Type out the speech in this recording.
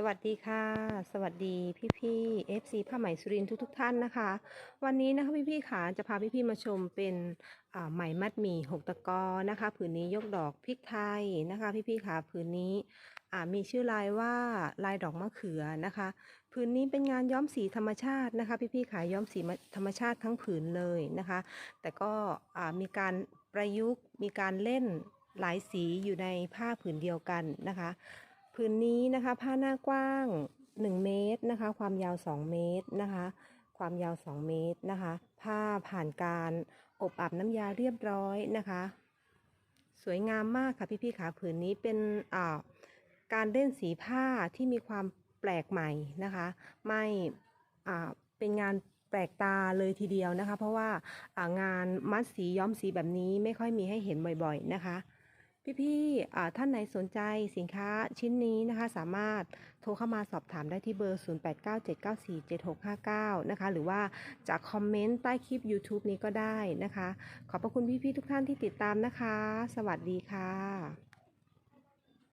สวัสดีค่ะ สวัสดีพี่พี่ๆ FC ผ้าไหมสุรินทร์ทุกท่านนะคะ วันนี้นะคะพี่พี่ๆค่ะจะพาพี่พี่มาชมเป็นอ่าไหมมัดหมี่หกตะกอนะคะผืนนี้ยกดอกพริกไทยนะคะ พี่พี่ๆค่ะผืนนี้อ่ามีชื่อลายว่าลายดอกมะเขือนะคะผืนนี้เป็นงานย้อมสีธรรมชาตินะคะ พี่พี่ๆค่ะย้อมสีธรรมชาติทั้งผืนเลยนะคะ แต่ก็อ่ามีการประยุกต์มีการเล่นหลายสีอยู่ในผ้าผืนเดียวกันนะคะ ผืนนี้นะคะผ้าหน้ากว้าง 1 เมตรนะคะ ความยาว 2 เมตรนะคะ ความยาว 2 เมตรนะคะ ผ้าผ่านการอบอาบน้ำยาเรียบร้อยนะคะ สวยงามมากค่ะพี่ๆค่ะผืนนี้เป็นอ่าการเล่นสีผ้าที่มีความแปลกใหม่นะคะ ไม่อ่าเป็นงานแปลกตาเลยทีเดียวนะคะ เพราะว่าอ่างานมัดสีย้อมสีแบบนี้ไม่ค่อยมีให้เห็นบ่อยๆนะคะ พี่ๆท่านไหนสนใจสินค้าชิ้นนี้นะคะ สามารถโทรเข้ามาสอบถามได้ที่เบอร์ 0897947659 นะคะ หรือว่าจากคอมเมนต์ใต้คลิป YouTube นี้ก็ได้นะคะ ขอบพระคุณพี่ๆทุกท่านที่ติดตามนะคะ สวัสดีค่ะ